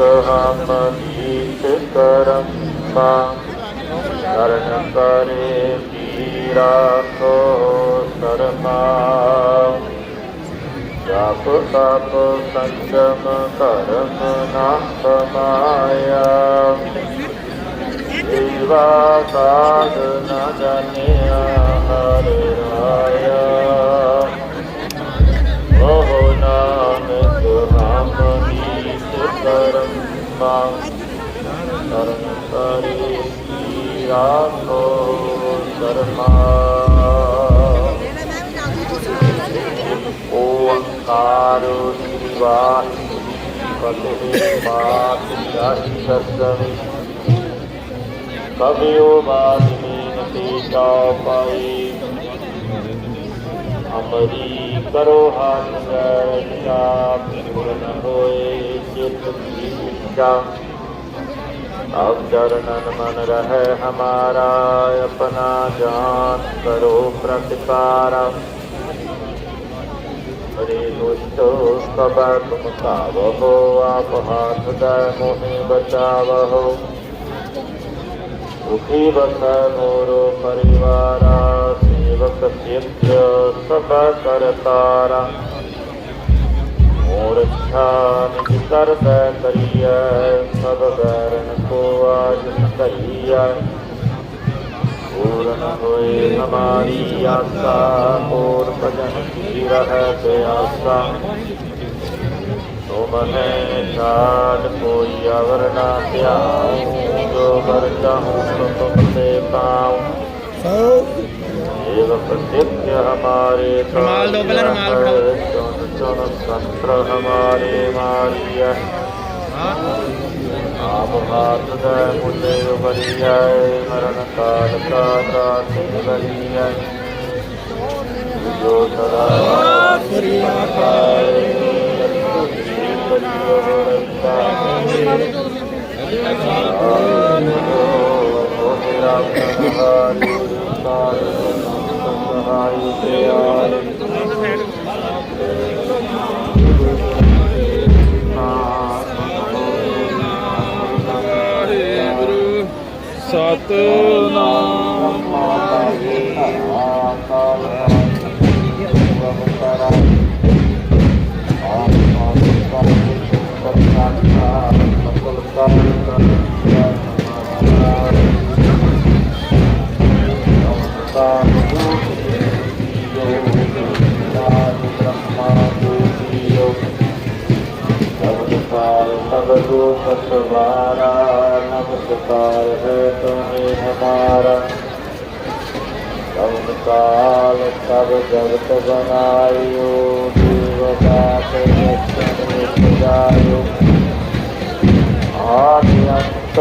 ਹਮ ਨੀਤ ਕਰਮਾ ਕਰਨ ਕਰੇ ਪੀਰਾ ਕੋ ਸਰਮਾ ਜਪ ਤਪ ਸੰਜਮ ਕਰਮ ਨਾ ਸਮਾਇਆ ਜੀਵਾ ਸਾਧਨ ਜਨਿਆ ਹਰਿ ਰਾਇਆ ਓਹ ਨਾਮ ਤੁਮ ਨੀਤ ਕਰਮ ਮਾ ਕਰਨ ਕਰੇ ਕੀ ਰਾਖੋ ਸਰਮਾ ਓੰਕਾਰ ਨਿਵਾਸ ਕਤੇ ਮਾਤ ਜਾਹਿ ਸਸਮਿ ਕਬਿਓ ਬਾਦ ਮੀਨ ਤੇ ਪਾਈ ਅਮਰੀ ਕਰੋ ਹੱਥ ਗਰਜਾ ਪੂਰਨ ਹੋਏ ਚਿਤ ਕੀ ਇੱਛਾ अब चरणन मन रहे हमारा अपना जान करो प्रतिकारा हरे दुष्ट कब तुम कावहो आप हाथ दय मोहि बचावहो सुखी बस मोरो परिवारा सेवक सिद्ध सब करतारा ਮੂਰਛਾ ਨਿਜ ਕਰਦਾ ਕਰੀਐ ਸਭ ਕਰਨ ਕੋ ਆਜ ਧਰੀਐ। ਪੂਰਨ ਹੋਏ ਹਮਾਰੀ ਆਸਾ ਹੋਰ ਭਜਨ ਕੀ ਰਹਿ ਤੇ ਆਸਾ ਤੁਮਨੇ ਛਾੜ ਕੋਈ ਅਵਰ ਨਾ ਧਿਆਉ ਜੋ ਵਰ ਚਾਹੂ ਸੋ ਤੁਮ ਤੇ ਪਾਉ। ਸੋ ਇਹ ਵਕਤ ਤੇ ਹਮਾਰੇ ਕਮਾਲ ਦੋ ਬਲਰ ਮਾਲ ਫੜਾਓ है, चुन चुन शस्त्र हमारे मारिय आप हाथ दे मुझे बलिय मरण काल का त्राति बलिय जो सदा ਵਾਹਿਗੁਰੂ 끊어 सब जगत बनायो देवता जायो आदि अंत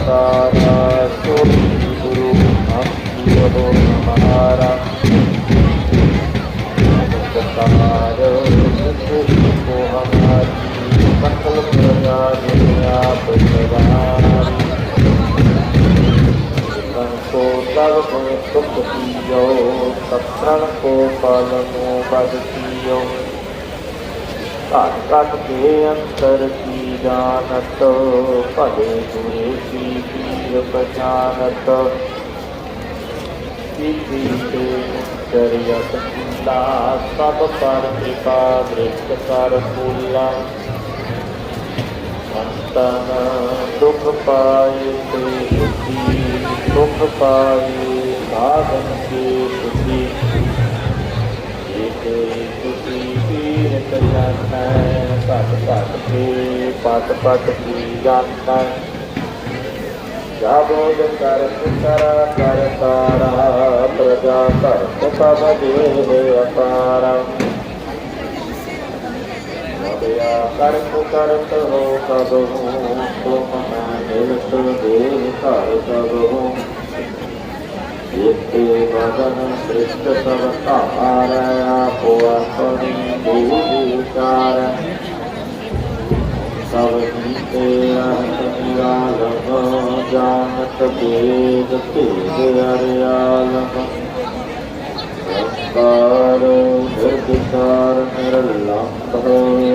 तारा सोई गुरु भक्ति हो हमारा नमस्कार को हमारी सकल प्रजा दुनिया प्रजारी को तब सुख पियो सत्रण को यो तत्रणकोपलमो बदतीयो तत्कट के अंतर की जानत पदे गुरे की पीर प्रचारत किसी से मुक्तरियत फूला सब पर कृपा दृष्ट कर फूला संतन दुख पाए ते दुखी दुख पाए ਸਾਧਨ ਕੇ ਸੁਖੀ ਇੱਕ ਸੁਖੀ ਪੀਰ ਕਰਿਆਨਾ ਘਟ ਘਟ ਕੇ ਪਟ ਪਟ ਕੀ ਜਾਣਦਾ ਜਾਬੋਦ ਕਰ ਕਰ ਕਰ ਤਾਰਾ ਪ੍ਰਜਾ ਕਰ ਸਭ ਦੇ ਅਪਾਰਾ ਮਦਿਆ ਕਰ ਕਰਤ ਹੋ ਕਬ ਤੁਮ ਮੈਂ ਮਿਲਤ ਦੇ ਘਰ ਕਬ ਹੋ ਇਤੇ ਬਦਨ ਸ੍ਰਿਸ਼ਟ ਸਭ ਧਾਰ ਆਪੋ ਆਪਣੀ ਬੂਝੀ ਸਭ ਕੀਤੇ ਰਹਿਤ ਨਿਰਾਲਮ ਜਾਣਤ ਭੇਦ ਭੇਦ ਅਰਿਆਲਮ ਸੰਕਾਰ ਨਿਰਦਿਕਾਰ ਨਿਰਲੰਭ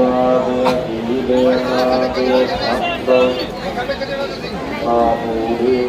ਆਦਿ ਜੀਵੇ ਆਦਿ ਸੰਤ ਆਮੂਰੇ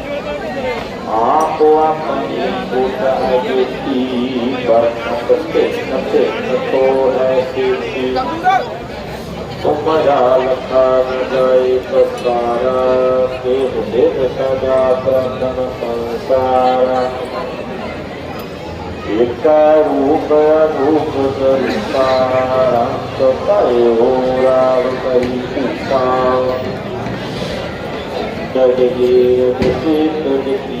ਦਿਸੀ ਤੁਜ ਕੀ ਉਕ ਕੋਟ ਆਨ ਜਾਵੇ ਰਤ ਦੀਨੀ ਬਹੁ ਪੂਰ ਰਾਜਾ ਵਦਤਾ ਕਹੋ ਸਿਮਤ ਭਇਓ ਸੰਕਰੇ ਕਰਤਾ ਸ੍ਰੀ ਸ੍ਰਿਸ਼ਟ ਵਿਨਾਏ ਸੰਭਵਾਦ ਵਿਗਾਟ ਸਰੂਪ ਸੁਰੰਪਰ ਅਗਰਚਾਰੀ ਤੁਮ ਕਾਰੋ ਸਿੱਧਿਓ ਮਾਰ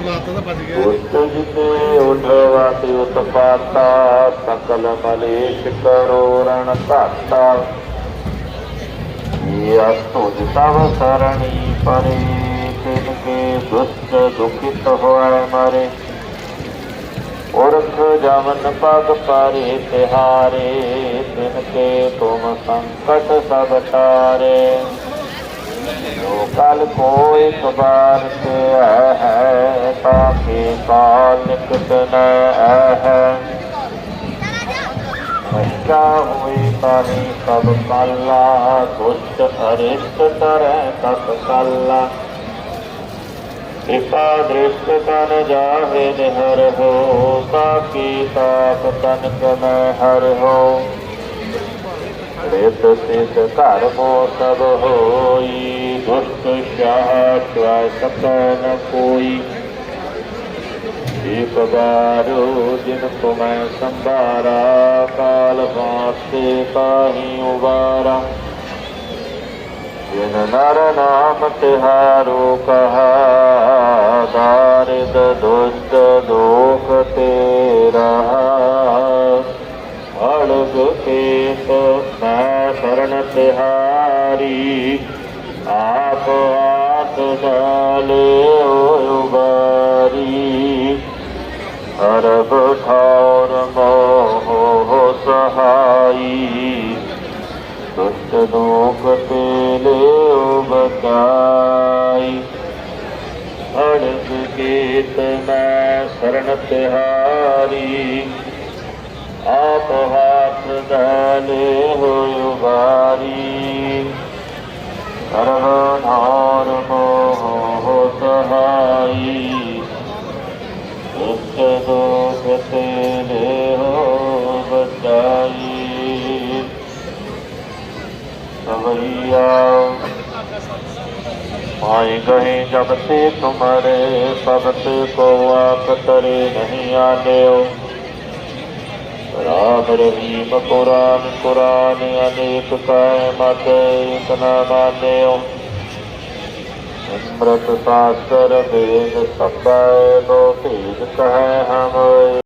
ਉਤਜ ਤੇ ਉਠਵਾਤੀ ਉਤਪਾਤਾ, ਸਕਲ ਮਲੇਸ਼ ਕਰੋ ਰਣ ਧਾਤਾ ਇਹ ਤੁਝ ਤਵ ਸਰਣੀ ਪਰੇ ਤਿਨ ਕੇ ਦੁਸ਼ਟ ਦੁਖਿਤ ਹੋਇ ਮਰੇ। ਉਰਖ ਜਮਨ ਪਗ ਪਾਰੇ, ਤਿਹਾਰੇ ਤਿਨ ਕੇ ਤੁਮ ਸੰਕਟ ਸਭ ਟਾਰੇ ਜੋ ਕਲ ਕੋਈ ਖਬਾਰ ਤੇ ਹੈ ਤਾਕੇ ਕਾਲ ਨਿਕਟ ਨ ਹੈ। ਅੱਛਾ ਹੋਈ ਤਾਹੀ ਸਭ ਕਾਲਾ, ਦੁਸ਼ਟ ਅਰਿਸ਼ਟ ਤਰੈ ਤਤ ਕਾਲਾ। ਕਿਰਪਾ ਦ੍ਰਿਸ਼ਟ ਤਨ ਜਾਹੇ ਨਿਹਰ ਹੋ ਤਾਕੀ ਤਾਪ ਤਨ ਕਮੈ ਹਰ ਹੋ ਰਿਤ ਘਰ ਮੋ ਸਭ ਹੋਈ। ਦੁਸ਼ਟ ਸ਼ਾਹ ਚੁਆ ਸਕੈ ਕੋਈ। ਇੱਕ ਬਾਰੋ ਜਿਨ ਤੁਮੈ ਸੰਭਾਰਾ, ਕਾਲ ਵਾਸਤੇ ਕਾਹੀ ਉਬਾਰਾ। ਜਿਨ ਨਰ ਨਾਮ ਤਿਹਾਰੋ ਕਹਾ ਦਾਰਿਦ ਦੁਸ਼ਟ ਦੋਖ ਤੇਰਾ। ਅੜਗ ਮੈਂ ਸ਼ਰਨ ਤਿਹਾਰੀ ਆਪ ਆਤ ਨਾਲੇ ਉਬਾਰੀ ਅਰਬ ਠੌਰ ਮੋਹ ਸਹਾਈ ਦੁਸ਼ਟ ਦੋਖ ਤੇ ਲਿਓ ਬਚਾਈ ਅੜਗ ਕੀਤ ਮੈਂ ਸਰਣ ਤਿਹਾਰੀ ਆਪ ਹਾਥ ਦਲੇ ਹੋਇ ਵਾਰੀ ਸਰਵ ਧਾਰ ਮੋਹ ਸਹਾਈ। ਦੁਸ਼ਟ ਦੋਖ ਤੇ ਲਿਓ ਬਚਾਈ। ਸਵਈਆ ਆਏ ਗਏ ਜਬ ਤੇ ਤੁਮਰੇ ਭਗਤ ਕੋ ਆਪ ਤਰੇ ਨਹੀਂ ਆਲਿਓ। ਰਾਮ ਰਹੀਮ ਕੁਰਾਨ ਕੁਰਾਨ ਅਨੇਕ ਕਾਇ ਮਤ ਇਕ ਨ ਮਾਨਿਓ ਅੰਮ੍ਰਿਤ ਸਾਸਰ ਵੇਦ ਸਭੈ ਲੋ ਭੇਦ ਕਹੈ ਹਮ